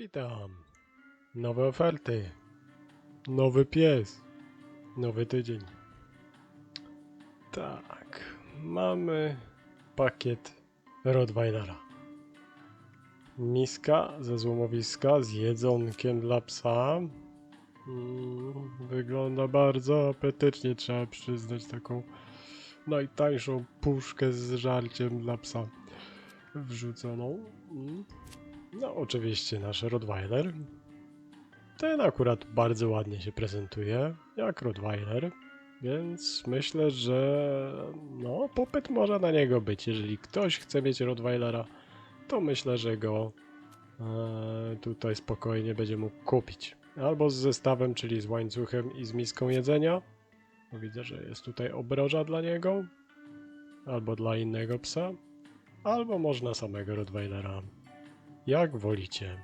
Witam. Nowe oferty. Nowy pies. Nowy tydzień. Tak. Mamy pakiet Rottweilera. Miska ze złomowiska z jedzonkiem dla psa. Mm, Wygląda bardzo apetycznie, trzeba przyznać taką najtańszą puszkę z żarciem dla psa wrzuconą. No, oczywiście nasz Rottweiler. Ten akurat bardzo ładnie się prezentuje, jak Rottweiler, więc myślę, że no, popyt może na niego być. Jeżeli ktoś chce mieć Rottweilera, to myślę, że go e, tutaj spokojnie będzie mógł kupić. Albo z zestawem, czyli z łańcuchem i z miską jedzenia. Bo widzę, że jest tutaj obroża dla niego, albo dla innego psa, albo można samego Rottweilera jak wolicie.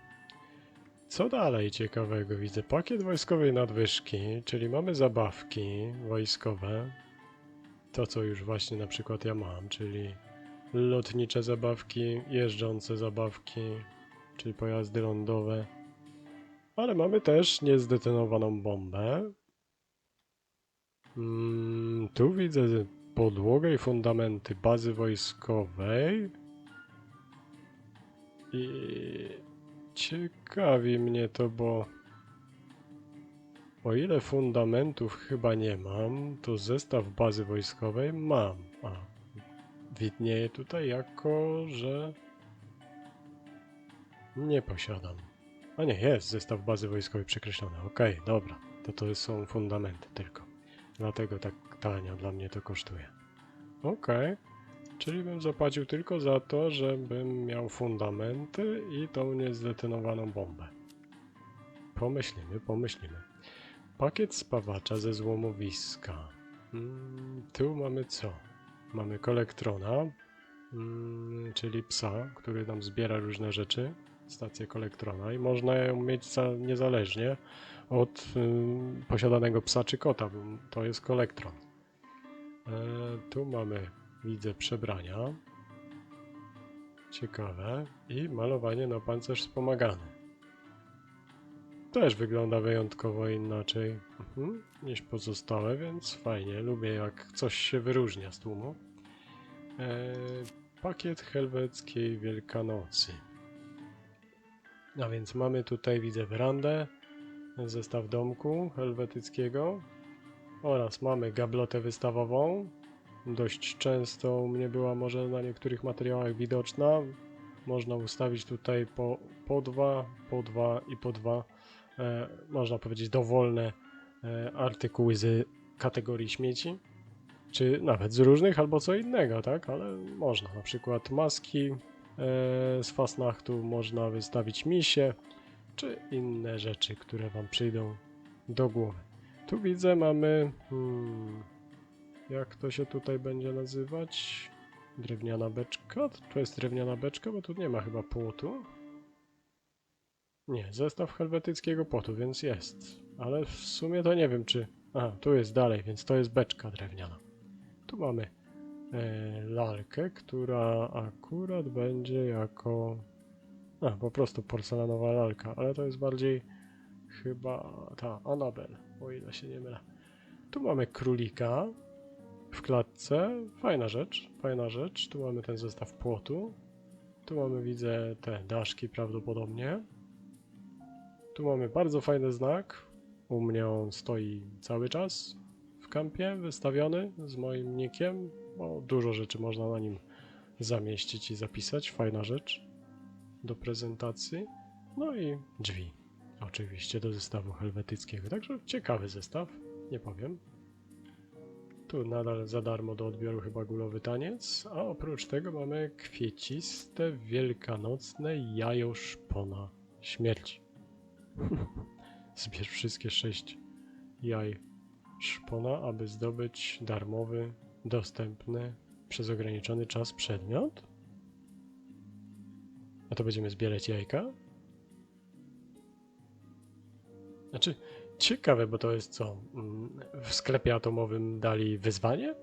Co dalej ciekawego widzę? Pakiet wojskowej nadwyżki, czyli mamy zabawki wojskowe. To, co już właśnie na przykład ja mam, czyli lotnicze zabawki, jeżdżące zabawki, czyli pojazdy lądowe. Ale mamy też niezdetonowaną bombę. Mm, tu widzę podłogę i fundamenty bazy wojskowej. I ciekawi mnie to, bo o ile fundamentów chyba nie mam, to zestaw bazy wojskowej mam. A widnieje tutaj jako, że nie posiadam. A nie, jest zestaw bazy wojskowej przekreślony. Okej, dobra. To to są fundamenty tylko. Dlatego tak tanio dla mnie to kosztuje. Okej. Czyli bym zapłacił tylko za to, żebym miał fundamenty i tą niezdetonowaną bombę. Pomyślimy, pomyślimy. Pakiet spawacza ze złomowiska. Mm, tu mamy co? Mamy kolektrona, mm, czyli psa, który nam zbiera różne rzeczy. Stację kolektrona i można ją mieć za, niezależnie od ym, posiadanego psa czy kota, bo to jest kolektron. E, tu mamy Widzę przebrania. Ciekawe. I malowanie na pancerz wspomagany. Też wygląda wyjątkowo inaczej mhm, niż pozostałe, więc fajnie. Lubię jak coś się wyróżnia z tłumu. E, pakiet helweckiej Wielkanocy. A więc mamy tutaj, widzę, werandę, zestaw domku helwetyckiego oraz mamy gablotę wystawową, dość często u mnie była może na niektórych materiałach widoczna. Można ustawić tutaj po, po dwa, po dwa i po dwa, e, można powiedzieć dowolne e, artykuły z kategorii śmieci, czy nawet z różnych albo co innego, tak? Ale można, na przykład maski e, z Fasnachtu, można wystawić misie, czy inne rzeczy, które Wam przyjdą do głowy. Tu widzę mamy... Hmm, jak to się tutaj będzie nazywać? Drewniana beczka? To jest drewniana beczka, bo tu nie ma chyba płotu. Nie, zestaw helwetyckiego płotu, więc jest. Ale w sumie to nie wiem, czy... Aha, tu jest dalej, więc to jest beczka drewniana. Tu mamy e, lalkę, która akurat będzie jako... A, po prostu porcelanowa lalka, ale to jest bardziej chyba ta Anabel, o ile się nie mylę. Tu mamy królika, w klatce. Fajna rzecz, fajna rzecz. Tu mamy ten zestaw płotu. Tu mamy, widzę, te daszki prawdopodobnie. Tu mamy bardzo fajny znak. U mnie on stoi cały czas w kampie, wystawiony z moim nickiem, bo dużo rzeczy można na nim zamieścić i zapisać. Fajna rzecz do prezentacji. No i drzwi. Oczywiście do zestawu helwetyckiego. Także ciekawy zestaw, nie powiem. Tu nadal za darmo do odbioru chyba gulowy taniec, a oprócz tego mamy kwieciste, wielkanocne jajo szpona śmierci. Zbierz wszystkie sześć jaj szpona, aby zdobyć darmowy, dostępny przez ograniczony czas przedmiot? A to będziemy zbierać jajka? Znaczy, Ciekawe, bo to jest co? mm, W sklepie atomowym dali wyzwanie?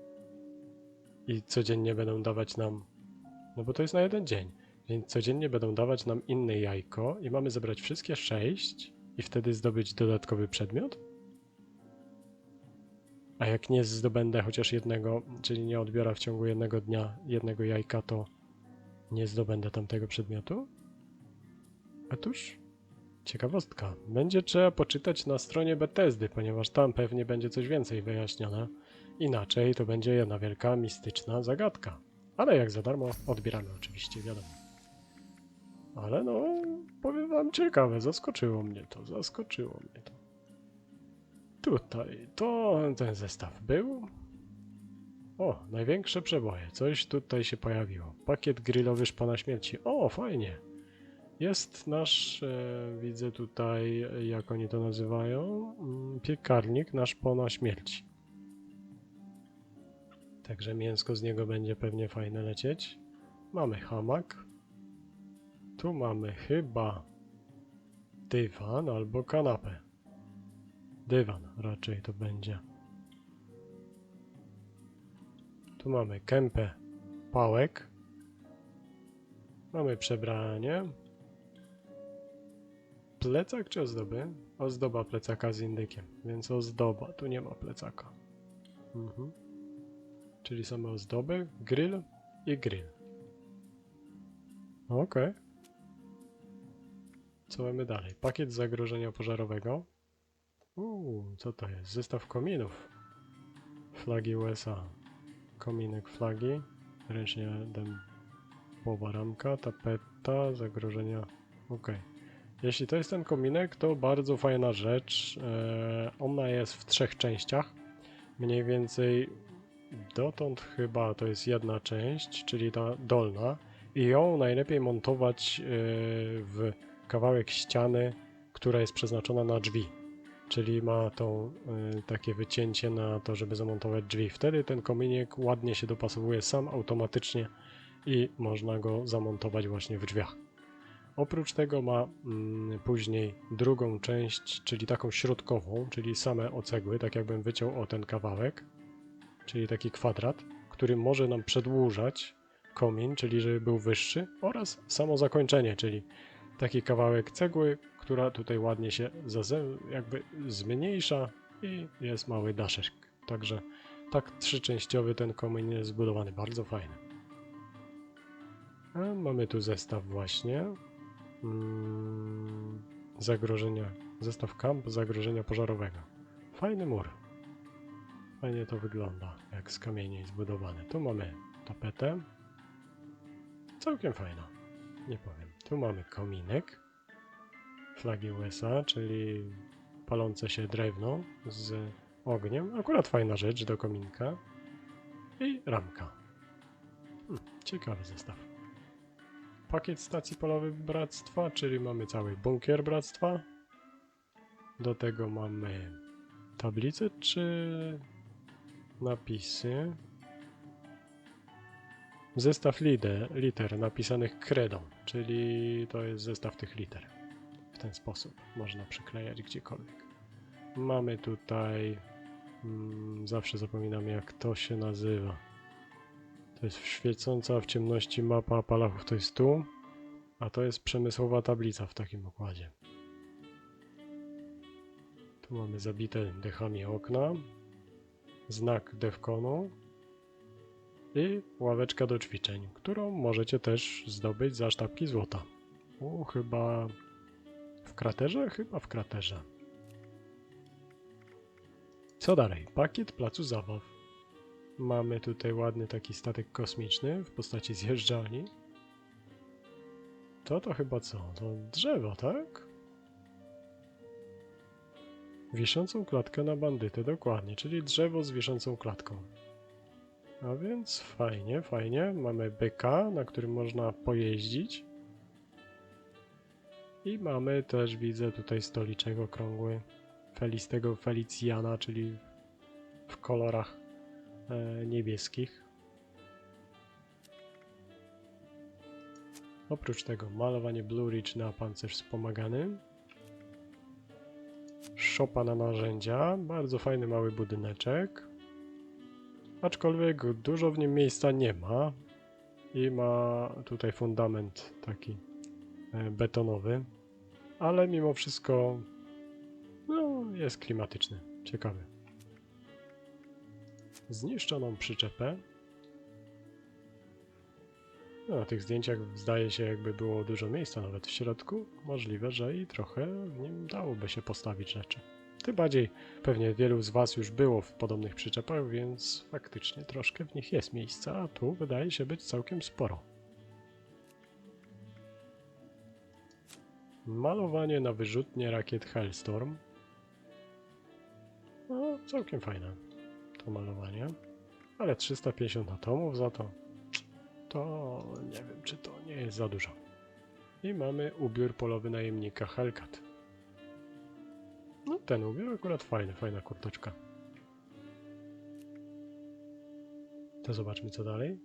I codziennie będą dawać nam. No bo to jest na jeden dzień. Więc codziennie będą dawać nam inne jajko i mamy zebrać wszystkie sześć i wtedy zdobyć dodatkowy przedmiot? A jak nie zdobędę chociaż jednego, czyli nie odbiorę w ciągu jednego dnia jednego jajka, to nie zdobędę tamtego przedmiotu? Otóż ciekawostka. Będzie trzeba poczytać na stronie Bethesdy, ponieważ tam pewnie będzie coś więcej wyjaśnione. Inaczej to będzie jedna wielka, mistyczna zagadka. Ale jak za darmo, odbieramy oczywiście, wiadomo. Ale no, powiem wam ciekawe, zaskoczyło mnie to, zaskoczyło mnie to. Tutaj, to ten zestaw był. O, największe przeboje, coś tutaj się pojawiło. Pakiet grillowy szpana śmierci. O, fajnie. Jest nasz, e, widzę tutaj, jak oni to nazywają, mm, piekarnik na szpona śmierci. Także mięsko z niego będzie pewnie fajne lecieć. Mamy hamak. Tu mamy chyba dywan albo kanapę. Dywan raczej to będzie. Tu mamy kępę pałek. Mamy przebranie. Plecak czy ozdoby? Ozdoba plecaka z indykiem, więc ozdoba. Tu nie ma plecaka. Mhm. Czyli same ozdoby, grill i grill. Okej. Co mamy dalej? Pakiet zagrożenia pożarowego. Uuu, co to jest? Zestaw kominów. Flagi USA. Kominek flagi. Ręcznie dębowa ramka, tapeta, zagrożenia. Okej. Jeśli to jest ten kominek, to bardzo fajna rzecz. Eee, ona jest w trzech częściach. Mniej więcej dotąd chyba to jest jedna część, czyli ta dolna. I ją najlepiej montować e, w kawałek ściany, która jest przeznaczona na drzwi. Czyli ma tą e, takie wycięcie na to, żeby zamontować drzwi. Wtedy ten kominek ładnie się dopasowuje sam automatycznie i można go zamontować właśnie w drzwiach. Oprócz tego ma mm, później drugą część, czyli taką środkową, czyli same ocegły, tak jakbym wyciął o ten kawałek, czyli taki kwadrat, który może nam przedłużać komin, czyli żeby był wyższy, oraz samo zakończenie, czyli taki kawałek cegły, która tutaj ładnie się jakby zmniejsza i jest mały daszek. Także tak trzyczęściowy ten komin jest zbudowany, bardzo fajny. A mamy tu zestaw właśnie. Mm, zagrożenia, zestaw kamp zagrożenia pożarowego. Fajny mur. Fajnie to wygląda, jak z kamieni zbudowany. Tu mamy tapetę. Całkiem fajna, nie powiem. Tu mamy kominek. Flagi USA, czyli palące się drewno z ogniem. Akurat fajna rzecz do kominka. I ramka. Hmm, ciekawy zestaw. Pakiet stacji polowej Bractwa, czyli mamy cały bunkier Bractwa. Do tego mamy tablicę czy napisy. Zestaw liter, liter napisanych kredą, czyli to jest zestaw tych liter. W ten sposób można przyklejać gdziekolwiek. Mamy tutaj. Mm, zawsze zapominam, jak to się nazywa. To jest świecąca w ciemności mapa Apalachów, to jest tu, a to jest przemysłowa tablica w takim układzie. Tu mamy zabite dechami okna, znak Defconu i ławeczka do ćwiczeń, którą możecie też zdobyć za sztabki złota. U, chyba w kraterze? Chyba w kraterze. Co dalej? Pakiet placu zabaw. Mamy tutaj ładny taki statek kosmiczny w postaci zjeżdżalni. To to chyba co? To drzewo, tak? Wiszącą klatkę na bandytę, dokładnie, czyli drzewo z wiszącą klatką. A więc fajnie, fajnie. Mamy byka, na którym można pojeździć. I mamy też, widzę tutaj stoliczek okrągły Felistego Felicjana, czyli w kolorach e, niebieskich. Oprócz tego malowanie Blue Ridge na pancerz wspomagany. Szopa na narzędzia, bardzo fajny mały budyneczek. Aczkolwiek dużo w nim miejsca nie ma. i ma tutaj fundament taki e, betonowy, ale mimo wszystko no, jest klimatyczny, ciekawy. Zniszczoną przyczepę. No, na tych zdjęciach zdaje się jakby było dużo miejsca nawet w środku. Możliwe, że i trochę w nim dałoby się postawić rzeczy. Tym bardziej pewnie wielu z Was już było w podobnych przyczepach, więc faktycznie troszkę w nich jest miejsca, a tu wydaje się być całkiem sporo. Malowanie na wyrzutnie rakiet Hellstorm. No, całkiem fajne to malowanie. Ale 350 atomów za to, to nie wiem, czy to nie jest za dużo. I mamy ubiór polowy najemnika Hellcat. No ten ubiór akurat fajny, fajna kurteczka. To zobaczmy co dalej.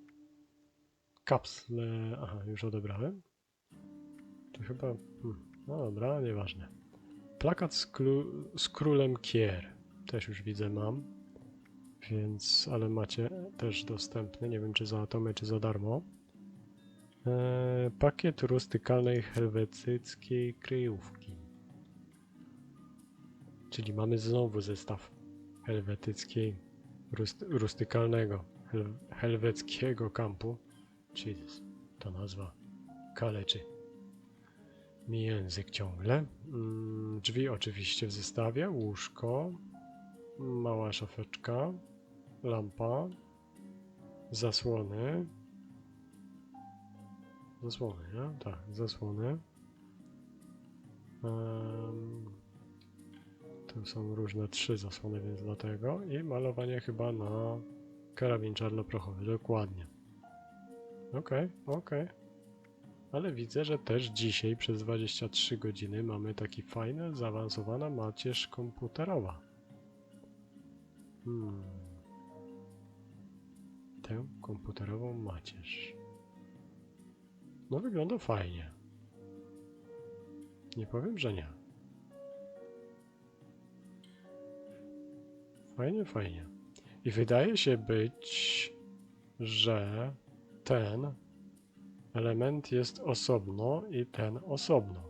Kapsle, aha, już odebrałem. To chyba, hmm, no dobra, nieważne. Plakat z, z królem Kier. Też już widzę mam. Więc, ale macie też dostępny, nie wiem czy za atomy, czy za darmo. Eee, pakiet rustykalnej helwetyckiej kryjówki. Czyli mamy znowu zestaw helwetyckiej, rust, rustykalnego, hel, helweckiego kampu. Jesus, to nazwa kaleczy mi język ciągle. Mm, drzwi oczywiście w zestawie, łóżko, mała szafeczka, lampa, zasłony. Zasłony, nie? Tak, zasłony. Em, tu są różne trzy zasłony, więc dlatego. I malowanie chyba na karabin czarnoprochowy, dokładnie. Okej, okej. Ale widzę, że też dzisiaj przez 23 godziny mamy taki fajny, zaawansowana macierz komputerowa. Hmm. Tę komputerową macierz. No wygląda fajnie. Nie powiem, że nie. Fajnie, fajnie. I wydaje się być, że ten element jest osobno i ten osobno.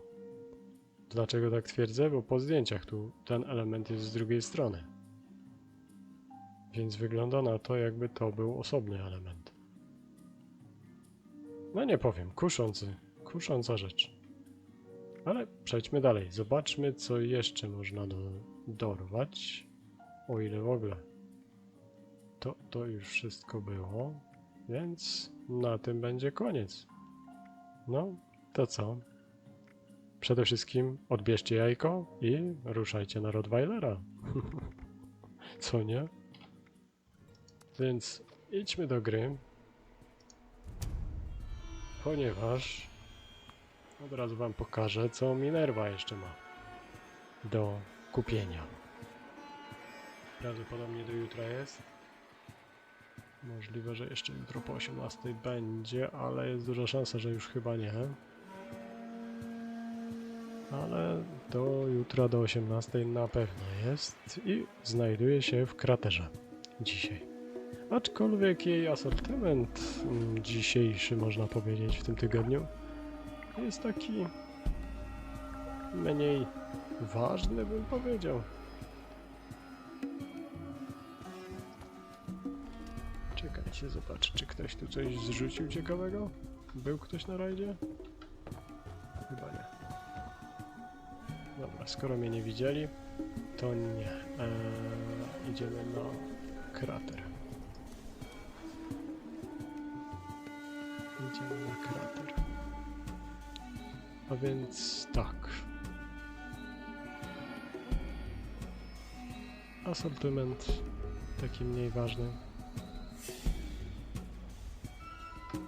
Dlaczego tak twierdzę? Bo po zdjęciach tu ten element jest z drugiej strony. Więc wygląda na to, jakby to był osobny element. No nie powiem, kuszący, kusząca rzecz. Ale przejdźmy dalej. Zobaczmy, co jeszcze można do, dorwać. O ile w ogóle. To, to już wszystko było. Więc na tym będzie koniec. No, to co? Przede wszystkim odbierzcie jajko i ruszajcie na Rottweilera. co nie? Więc idźmy do gry. Ponieważ od razu wam pokażę, co Minerva jeszcze ma do kupienia. Prawdopodobnie do jutra jest. Możliwe, że jeszcze jutro po 18 będzie, ale jest duża szansa, że już chyba nie. Ale do jutra do 18 na pewno jest i znajduje się w kraterze dzisiaj. Aczkolwiek jej asortyment mm, dzisiejszy, można powiedzieć, w tym tygodniu jest taki mniej ważny, bym powiedział. Czekajcie, zobaczę, czy ktoś tu coś zrzucił ciekawego? Był ktoś na rajdzie? Chyba nie. Dobra, skoro mnie nie widzieli, to nie. Eee, idziemy na krater. A więc tak. Asortyment taki mniej ważny.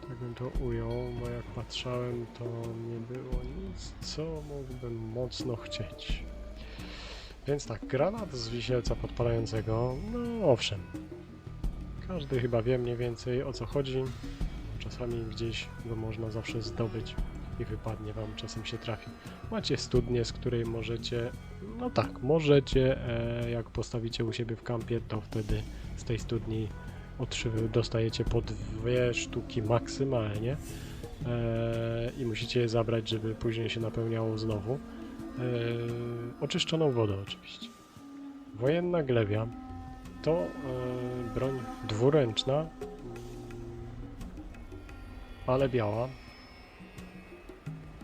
Tak bym to ujął, bo jak patrzałem, to nie było nic, co mógłbym mocno chcieć. Więc tak, granat z wisielca podpalającego, no owszem. Każdy chyba wie mniej więcej o co chodzi. Czasami gdzieś go można zawsze zdobyć i wypadnie wam, czasem się trafi. Macie studnię, z której możecie, no tak, możecie, e, jak postawicie u siebie w kampie, to wtedy z tej studni dostajecie po dwie sztuki maksymalnie e, i musicie je zabrać, żeby później się napełniało znowu. E, oczyszczoną wodę oczywiście. Wojenna glewia to e, broń dwuręczna, ale biała.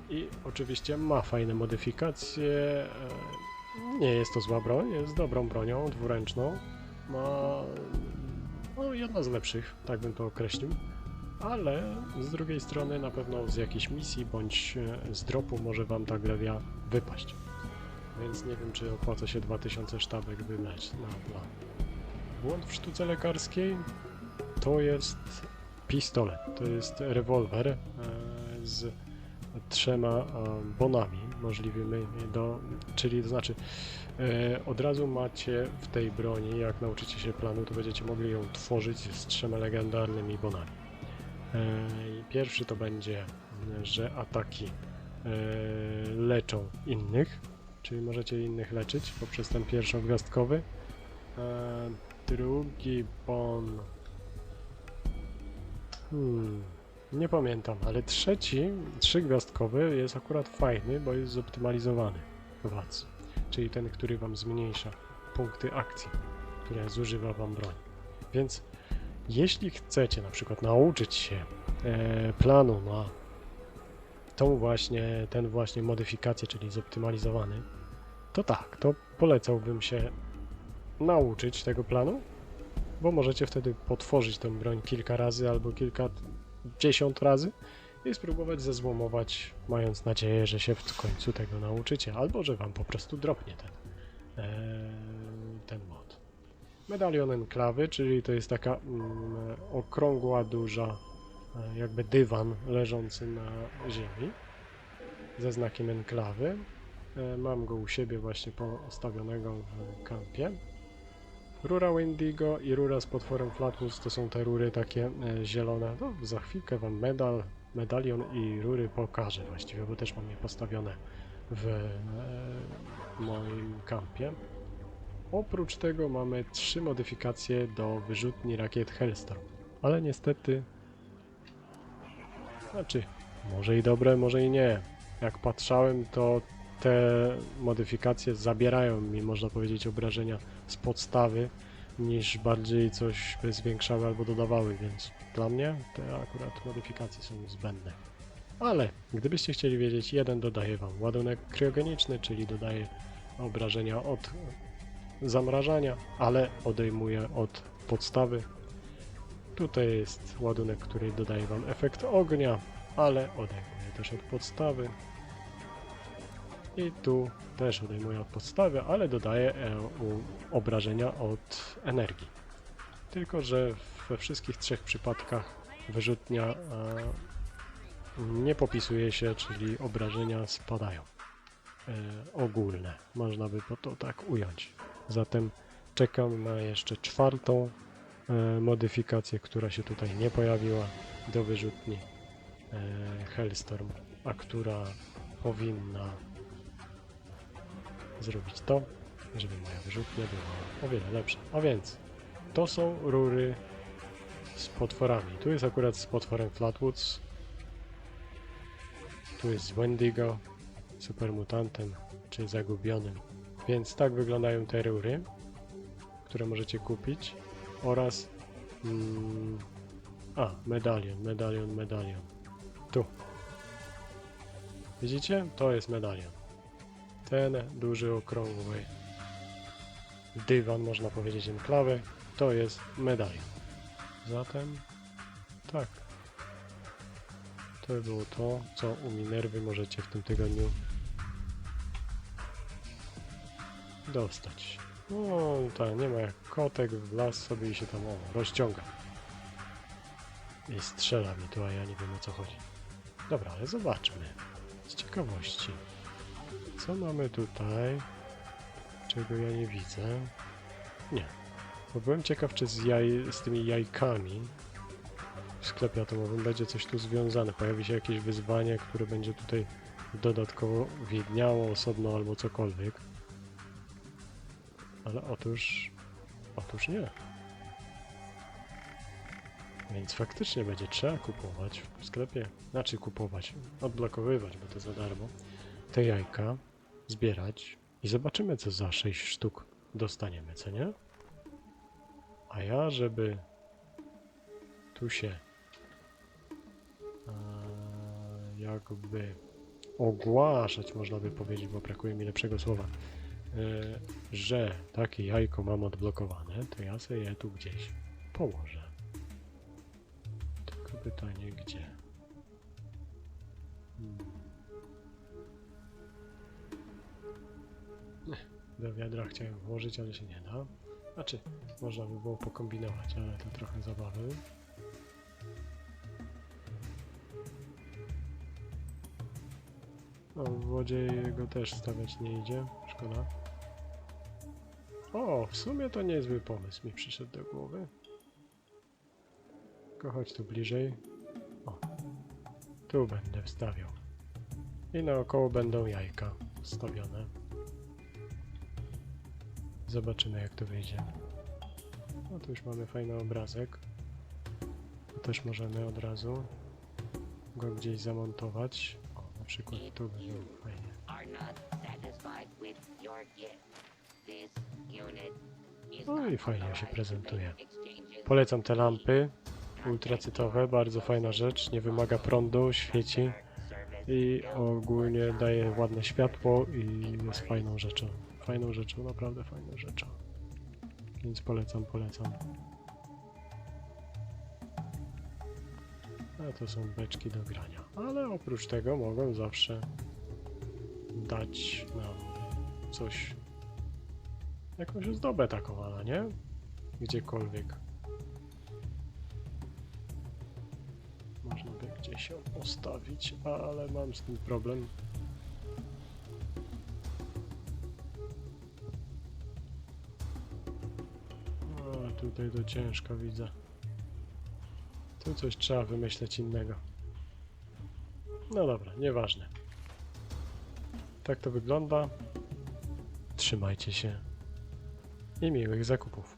I oczywiście ma fajne modyfikacje. e, Nie jest to zła broń, jest dobrą bronią dwuręczną. Ma no, jedna z lepszych, tak bym to określił. Ale z drugiej strony na pewno z jakiejś misji bądź e, z dropu może wam ta glewia wypaść. Więc nie wiem, czy opłaca się 2000 sztabek wydać na plan. Błąd w sztuce lekarskiej to jest pistolet. To jest rewolwer e, z trzema e, bonami możliwymi do, czyli to znaczy e, od razu macie w tej broni, jak nauczycie się planu, to będziecie mogli ją tworzyć z trzema legendarnymi bonami. E, Pierwszy to będzie, że ataki leczą innych, czyli możecie innych leczyć poprzez ten pierwszogwiazdkowy. E, Drugi bon. Hmm, nie pamiętam, ale trzeci, trzygwiazdkowy jest akurat fajny, bo jest zoptymalizowany WAC, czyli ten, który wam zmniejsza punkty akcji, które zużywa wam broń. Więc jeśli chcecie na przykład nauczyć się e, planu na tą właśnie, ten właśnie modyfikację, czyli zoptymalizowany, to tak, to polecałbym się nauczyć tego planu, bo możecie wtedy potworzyć tę broń kilka razy albo kilkadziesiąt razy i spróbować zezłomować, mając nadzieję, że się w końcu tego nauczycie, albo że wam po prostu dropnie ten, e, ten mod. Medalion enklawy, czyli to jest taka mm, okrągła, duża, e, jakby dywan leżący na ziemi ze znakiem enklawy. E, Mam go u siebie właśnie postawionego w kampie. Rura Wendigo i rura z potworem Flatwoods to są te rury takie e, zielone. No, za chwilkę wam medal, medalion i rury pokażę właściwie, bo też mam je postawione w e, moim kampie. Oprócz tego mamy trzy modyfikacje do wyrzutni rakiet Hellstorm, ale niestety, znaczy, może i dobre, może i nie. Jak patrzałem, to te modyfikacje zabierają mi, można powiedzieć, obrażenia z podstawy, niż bardziej coś by zwiększały albo dodawały, więc dla mnie te akurat modyfikacje są zbędne. Ale gdybyście chcieli wiedzieć, jeden dodaje wam ładunek kryogeniczny, czyli dodaje obrażenia od zamrażania, ale odejmuje od podstawy. Tutaj jest ładunek, który dodaje wam efekt ognia, ale odejmuje też od podstawy. I tu też odejmuje od podstawy, ale dodaje e, obrażenia od energii. Tylko, że we wszystkich trzech przypadkach wyrzutnia e, nie popisuje się, czyli obrażenia spadają. E, ogólne, można by to tak ująć. Zatem czekam na jeszcze czwartą modyfikację, która się tutaj nie pojawiła do wyrzutni Hellstorm, a która powinna zrobić to, żeby moja wyrzutnia była o wiele lepsza. A więc to są rury z potworami. Tu jest akurat z potworem Flatwoods. Tu jest z Wendigo, supermutantem czy zagubionym. Więc tak wyglądają te rury, które możecie kupić. Oraz mm, a, medalion, medalion, medalion. Tu. Widzicie? To jest medalion. Ten duży, okrągły dywan, można powiedzieć, enklawy, to jest medalion. Zatem, tak. To by było to, co u Minerwy możecie w tym tygodniu dostać. No, tak, nie ma jak kotek w las sobie i się tam o, rozciąga. I strzela mi tu, a ja nie wiem o co chodzi. Dobra, ale zobaczmy. Z ciekawości. Co mamy tutaj? Czego ja nie widzę? Nie. Bo byłem ciekaw, czy z, jaj, z tymi jajkami w sklepie atomowym będzie coś tu związane. Pojawi się jakieś wyzwanie, które będzie tutaj dodatkowo widniało osobno albo cokolwiek. Ale otóż... Otóż nie. Więc faktycznie będzie trzeba kupować w sklepie. Znaczy kupować, odblokowywać, bo to za darmo. Te jajka zbierać i zobaczymy co za 6 sztuk dostaniemy, co nie? A ja, żeby tu się e, jakby ogłaszać, można by powiedzieć, bo brakuje mi lepszego słowa, e, że takie jajko mam odblokowane, to ja sobie je tu gdzieś położę. Tylko pytanie gdzie? Hmm. Do wiadra chciałem włożyć, ale się nie da. Znaczy, można by było pokombinować, ale to trochę zabawy. No, w wodzie jego też stawiać nie idzie. Szkoda. O, w sumie to niezły pomysł mi przyszedł do głowy. Tylko chodź tu bliżej. O, tu będę wstawiał. I naokoło będą jajka wstawione. Zobaczymy jak to wyjdzie. No tu już mamy fajny obrazek. Tu też możemy od razu go gdzieś zamontować. O, na przykład tu by było fajnie. No i fajnie się to prezentuje. Polecam te lampy ultracytowe, bardzo fajna rzecz, nie wymaga prądu, świeci i ogólnie daje ładne światło i jest fajną rzeczą. Fajną rzeczą, naprawdę fajną rzeczą. Więc polecam, polecam. A to są beczki do grania. Ale oprócz tego mogą zawsze dać nam coś, jakąś ozdobę taką, ale nie? Gdziekolwiek. Można by gdzieś ją postawić, ale mam z tym problem. Tutaj to ciężko widzę. Tu coś trzeba wymyśleć innego. No dobra, nieważne. Tak to wygląda. Trzymajcie się i miłych zakupów.